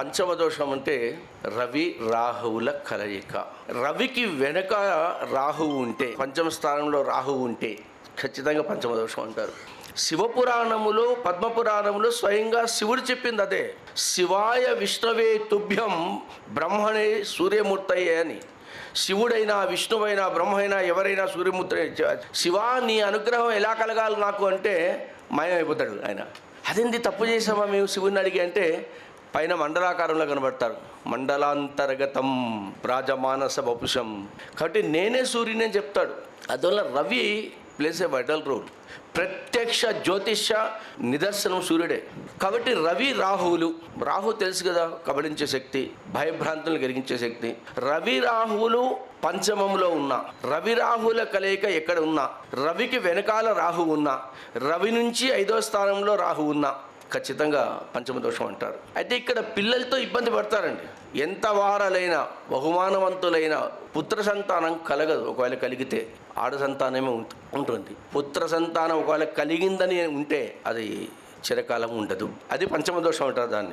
పంచమ దోషం అంటే రవి రాహువుల కలయిక. రవికి వెనక రాహువు ఉంటే పంచమ స్థానంలో రాహువు ఉంటే ఖచ్చితంగా పంచమ దోషం అంటారు. శివపురాణములో పద్మపురాణములో స్వయంగా శివుడు చెప్పింది అదే. శివాయ విష్ణవే తుభ్యం బ్రహ్మణే సూర్యమూర్తయ్యే అని. శివుడైనా విష్ణువైనా బ్రహ్మైనా ఎవరైనా సూర్యమూర్తి శివా నీ అనుగ్రహం ఎలా కలగాలి నాకు అంటే మాయమైపోతాడు ఆయన. అదేంది తప్పు చేసామా మేము శివుని అడిగి అంటే పైన మండలాకారంలో కనబడతారు. మండలాంతర్గతం రాజమానస వపుషం కాబట్టి నేనే సూర్యుని అని చెప్తాడు. అందువల్ల Ravi plays a vital role. ప్రత్యక్ష జ్యోతిష నిదర్శనం సూర్యుడే. కాబట్టి రవి రాహువులు. రాహు తెలుసు కదా కబడించే శక్తి భయభ్రాంతులను కలిగించే శక్తి. రవి రాహువులు పంచమంలో ఉన్న. రవి రాహుల కలయిక ఎక్కడ ఉన్నా. రవికి వెనకాల రాహు ఉన్నా. రవి నుంచి ఐదో స్థానంలో రాహు ఉన్నా. ఖచ్చితంగా పంచమ దోషం అంటారు. అయితే ఇక్కడ పిల్లలతో ఇబ్బంది పడతారండి. ఎంత వారాలైనా బహుమానవంతులైన పుత్ర సంతానం కలగదు ఒకవేళ కలిగితే. ఆడ సంతానమే ఉంటుంది. పుత్ర సంతానం ఒకవేళ కలిగిందని ఉంటే అది చిరకాలం ఉండదు. అది పంచమ దోషం అంటారు దాన్ని.